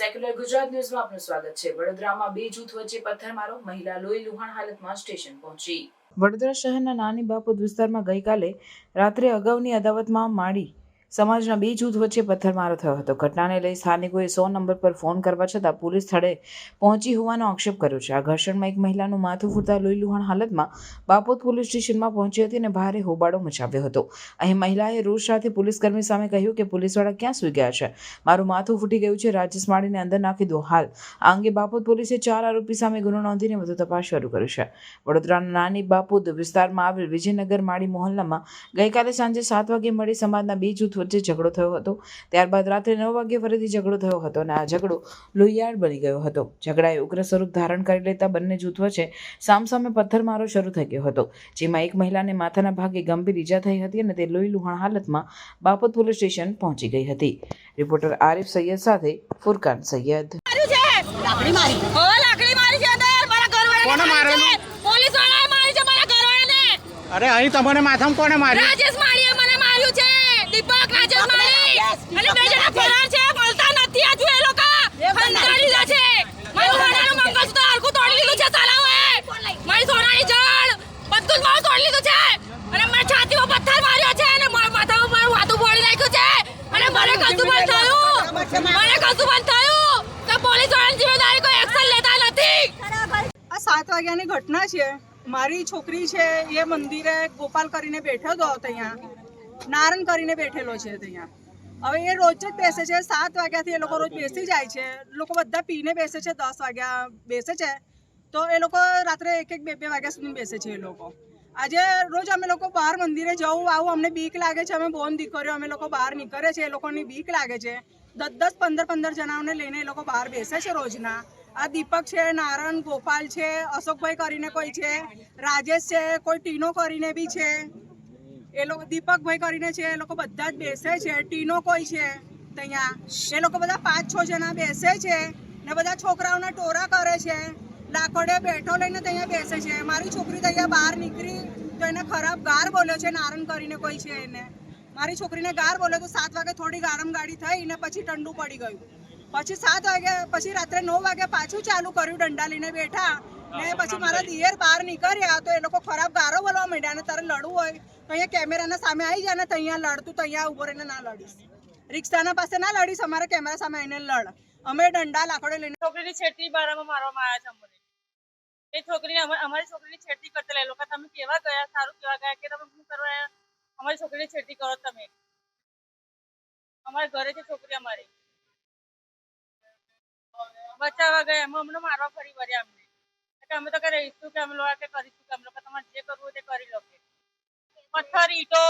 Secular Gujarat ન્યૂઝમાં આપનું સ્વાગત છે. વડોદરામાં બે જૂથ વચ્ચે પથ્થરમારો, મહિલા લોહી લુહાણ હાલતમાં સ્ટેશન પહોંચી. વડોદરા શહેરના નાની બાપોદ વિસ્તારમાં ગઈકાલે રાત્રે અગાઉની અદાવતમાં માડી સમાજના બે જૂથ વચ્ચે પથ્થરમારો થયો હતો. ઘટનાને લઈ સ્થાનિકોએ સો નંબર પર ફોન કરવા છતાં પોલીસ સ્થળે પહોંચી હોવાનો આક્ષેપ કર્યો છે. આ ઘર્ષણમાં એક મહિલાનું માથું ફૂટતા લોહીલુહાણ હાલતમાં બાપોદ પોલીસ સ્ટેશનમાં પહોંચી હતી અને ભારે હોબાળો મચાવ્યો હતો. અહીં મહિલાએ રોષ સાથે પોલીસકર્મી સામે કહ્યું કે પોલીસવાળા ક્યાં સૂઈ ગયા છે? મારું માથું ફૂટી ગયું છે રાજેશ માળીને અંદર નાખી દો. હાલ. આ અંગે બાપોદ પોલીસે ચાર આરોપી સામે ગુનો નોંધીને વધુ તપાસ શરૂ કરી છે. વડોદરાના નાની બાપોદ વિસ્તારમાં આવેલ વિજયનગર માળી મોહલ્લામાં ગઈકાલે સાંજે સાત વાગે મળી સમાજના બે જૂથ વચ્ચે ઝઘડો થયો હતો. ત્યારબાદ રાત્રે નવ વાગે ફરીથી ઝઘડો થયો હતો અને આ ઝઘડો લોહિયાળ બની ગયો હતો. ઝઘડાએ ઉગ્ર સ્વરૂપ ધારણ કરી લેતા બંને જૂથ વચ્ચે સામસામે પથ્થરમારો શરૂ થઈ ગયો હતો જેમાં એક મહિલાને માથાના ભાગે ગંભીર ઈજા થઈ હતી અને તે લોહી લુહાણ હાલતમાં બાપત પોલીસ સ્ટેશન પહોંચી ગઈ હતી. રિપોર્ટર આરિફ સૈયદ સાથે ફુરકાન સૈયદ. લાકડી મારી. હો લાકડી મારી છે અંદર! મારા ઘરવાળાને કોને મારી પોલીસ વાળાએ મારી છે મારા ઘરવાળાને! અરે અહીં તમને માથામાં કોને માર્યું? રાજેશ દીપક માળી અને બે જણા ફરાર છે બોલતા નથી આજુ એ લોકો. હંતાડી લીધા છે. મારું સોનાનું મંગળસૂત્ર હરખું તોડી લીધું છે સાલાઓએ મારી સોનાની જળ બધું જ મારું તોડી લીધું છે. અને મારી છાતીમાં પથ્થર માર્યો છે અને મારા માથામાં મારું હાથું ફોડી નાખ્યું છે. અને મને કશું પણ થયું. મને કશું પણ થયું. તો પોલીસ વાળાની જિમ્મેદારી કોઈ એક્શન લેતા નથી. આ સાત વાગ્યાની ઘટના છે. મારી છોકરી છે એ મંદિરે ગોપાલ કરીને બેઠો હતો ત્યાં. નારણ કરીને બેઠેલો છે ત્યાં હવે એ રોજ જ બેસે છે, સાત વાગ્યાથી એ લોકો રોજ બેસી જાય છે. લોકો બધા પીને બેસે છે, દસ વાગ્યા બેસે છે. તો એ લોકો રાત્રે એક એક બે બે વાગ્યા સુધી બેસે છે એ લોકો. આજે રોજ અમે લોકો બહાર મંદિરે જવું, આવું અમને બીક લાગે છે. અમે બોન દીકરીઓ, અમે લોકો બહાર નીકળે છે, એ લોકોની બીક લાગે છે. દસ દસ, પંદર પંદર જણાઓને લઈને એ લોકો બહાર બેસે છે રોજના. આ દીપક છે, નારણ, ગોપાલ છે, અશોકભાઈ કરીને કોઈ છે, રાજેશ છે, કોઈ ટીનો કરીને બી છે. એ લોકો દીપકભાઈ કરીને છે, એ લોકો બધા જ બેસે છે, ટીનો કોઈ છે ત્યાં એ લોકો બધા પાંચ છ જણા બેસે છે ને બધા છોકરાઓના ટોરા કરે છે. લાકડે બેઠો લઈને ત્યાં બેસે છે. મારી છોકરી ત્યાં બહાર નીકળી તો એને ખરાબ ગાર બોલ્યો છે, નારણ કરીને કોઈ છે એને. મારી છોકરીને ગાર બોલ્યો તો સાત વાગે થોડી ગારમ ગાડી થઈ ને પછી ઠંડુ પડી ગયું. પછી સાત વાગે, પછી રાત્રે નવ વાગે પાછું ચાલુ કર્યું દંડા લઈને બેઠા ને પછી મારા દિયર બહાર નીકળ્યા તો એ લોકો ખરાબ ગારો બોલવા માંડ્યા અને તારે લડવું હોય અહીંયા કેમેરાના સામે આવી જાય ને તો અહીંયા લડતું તો અહીંયા ઊભો રહીને ના લડીશ. રિક્ષાના પાસે ના લડીશ, અમારે કેમેરા સામે આવીને લડ. અમે દંડા લાકડો લઈને છોકરીની છેટી બારામાં મારવામાં આવ્યા છે અમને. એ છોકરીને અમા- અમારી છોકરીની છેડતી કરતા એ લોકો તમે કેવા ગયા? સારું કેવા ગયા કે તમે શું કરવા અમારી છોકરીની છેડતી કરો તમે. અમારા ઘરે છે છોકરી અમારી. બચાવવા ગયા. એમાં અમને મારવા ફરી વળ્યા અમને. અમે તો કઈ રહીશું કે અમે લોકો કે કરીશું કે અમે લોકો તમારે જે કરવું તે કરી લો કે. પથ્થર, ઈટો,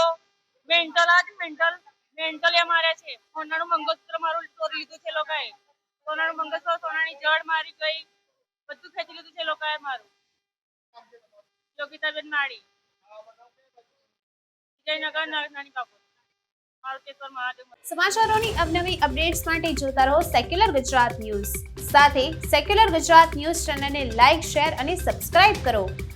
મેન્ટલ આજ મેન્ટલ મેન્ટલ એ માર્યા છે. સોનાનું મંગળસૂત્ર મારું ચોરી લીધું છે લોકોએ. સોનાનું મંગળસૂત્ર સોનાની જડ મારી ગઈ. બધું ખેંચી લીધું છે લોકોએ મારું. યોગિતાબેન માળી. વિજયનગર નાની બાપુ. સમાચારોની અવનવી અપડેટ્સ માટે જોતા રહો સેક્યુલર ગુજરાત ન્યૂઝ સાથે સેક્યુલર ગુજરાત ન્યૂઝ ચેનલને લાઇક શેર અને સબસ્ક્રાઇબ કરો.